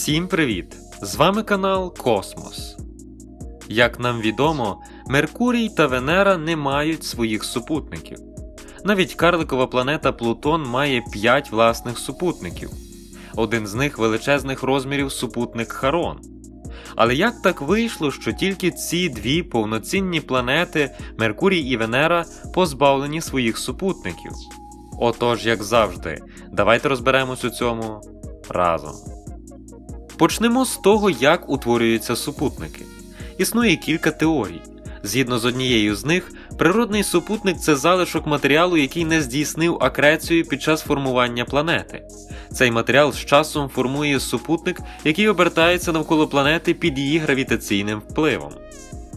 Всім привіт! З вами канал Космос. Як нам відомо, Меркурій та Венера не мають своїх супутників. Навіть карликова планета Плутон має 5 власних супутників. Один з них величезних розмірів супутник Харон. Але як так вийшло, що тільки ці дві повноцінні планети Меркурій і Венера позбавлені своїх супутників? Отож, як завжди, давайте розберемось у цьому разом. Почнемо з того, як утворюються супутники. Існує кілька теорій. Згідно з однією з них, природний супутник це залишок матеріалу, який не здійснив акрецію під час формування планети. Цей матеріал з часом формує супутник, який обертається навколо планети під її гравітаційним впливом.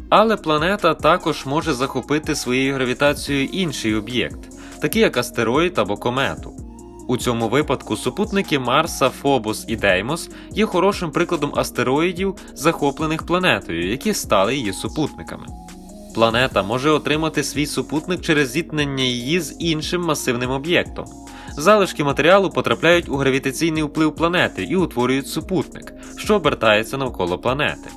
Але планета також може захопити своєю гравітацією інший об'єкт, такий як астероїд або комету. У цьому випадку супутники Марса, Фобос і Деймос є хорошим прикладом астероїдів, захоплених планетою, які стали її супутниками. Планета може отримати свій супутник через зіткнення її з іншим масивним об'єктом. Залишки матеріалу потрапляють у гравітаційний вплив планети і утворюють супутник, що обертається навколо планети.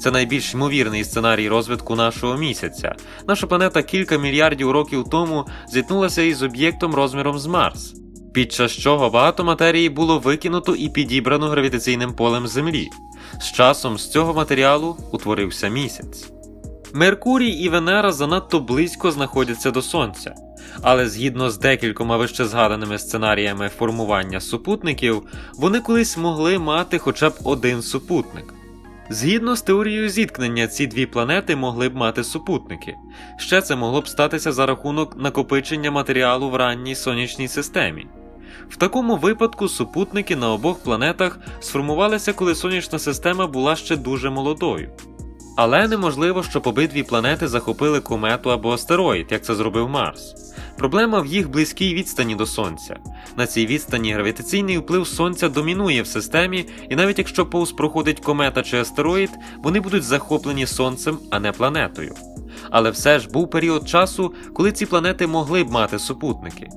Це найбільш ймовірний сценарій розвитку нашого місяця. Наша планета кілька мільярдів років тому зіткнулася із об'єктом розміром з Марс під час чого багато матерії було викинуто і підібрано гравітаційним полем Землі. З часом з цього матеріалу утворився місяць. Меркурій і Венера занадто близько знаходяться до Сонця, але згідно з декількома вище згаданими сценаріями формування супутників, вони колись могли мати хоча б один супутник. Згідно з теорією зіткнення, ці дві планети могли б мати супутники. Ще це могло б статися за рахунок накопичення матеріалу в ранній сонячній системі. В такому випадку супутники на обох планетах сформувалися, коли сонячна система була ще дуже молодою. Але неможливо, щоб обидві планети захопили комету або астероїд, як це зробив Марс. Проблема в їх близькій відстані до Сонця. На цій відстані гравітаційний вплив Сонця домінує в системі, і навіть якщо повз проходить комета чи астероїд, вони будуть захоплені Сонцем, а не планетою. Але все ж був період часу, коли ці планети могли б мати супутники.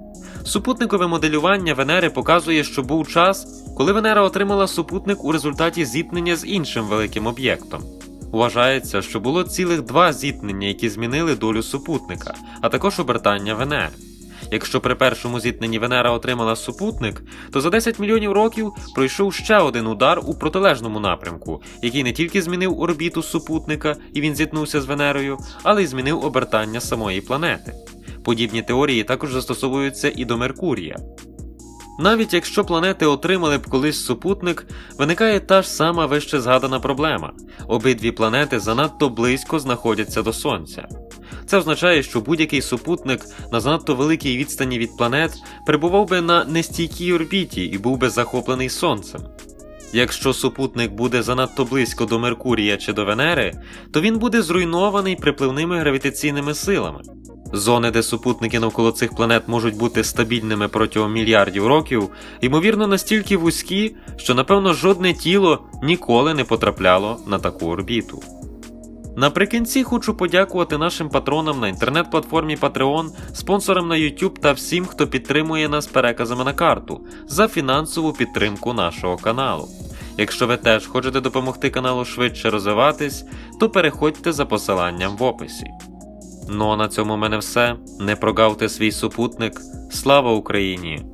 Супутникове моделювання Венери показує, що був час, коли Венера отримала супутник у результаті зіткнення з іншим великим об'єктом. Вважається, що було цілих два зіткнення, які змінили долю супутника, а також обертання Венери. Якщо при першому зіткненні Венера отримала супутник, то за 10 мільйонів років пройшов ще один удар у протилежному напрямку, який не тільки змінив орбіту супутника і він зіткнувся з Венерою, але й змінив обертання самої планети. Подібні теорії також застосовуються і до Меркурія. Навіть якщо планети отримали б колись супутник, виникає та ж сама вище згадана проблема: обидві планети занадто близько знаходяться до Сонця. Це означає, що будь-який супутник на занадто великій відстані від планет перебував би на нестійкій орбіті і був би захоплений Сонцем. Якщо супутник буде занадто близько до Меркурія чи до Венери, то він буде зруйнований припливними гравітаційними силами. Зони, де супутники навколо цих планет можуть бути стабільними протягом мільярдів років, ймовірно, настільки вузькі, що напевно жодне тіло ніколи не потрапляло на таку орбіту. Наприкінці хочу подякувати нашим патронам на інтернет-платформі Patreon, спонсорам на YouTube та всім, хто підтримує нас переказами на карту за фінансову підтримку нашого каналу. Якщо ви теж хочете допомогти каналу швидше розвиватись, то переходьте за посиланням в описі. Ну а на цьому в мене все. Не прогавте свій супутник. Слава Україні!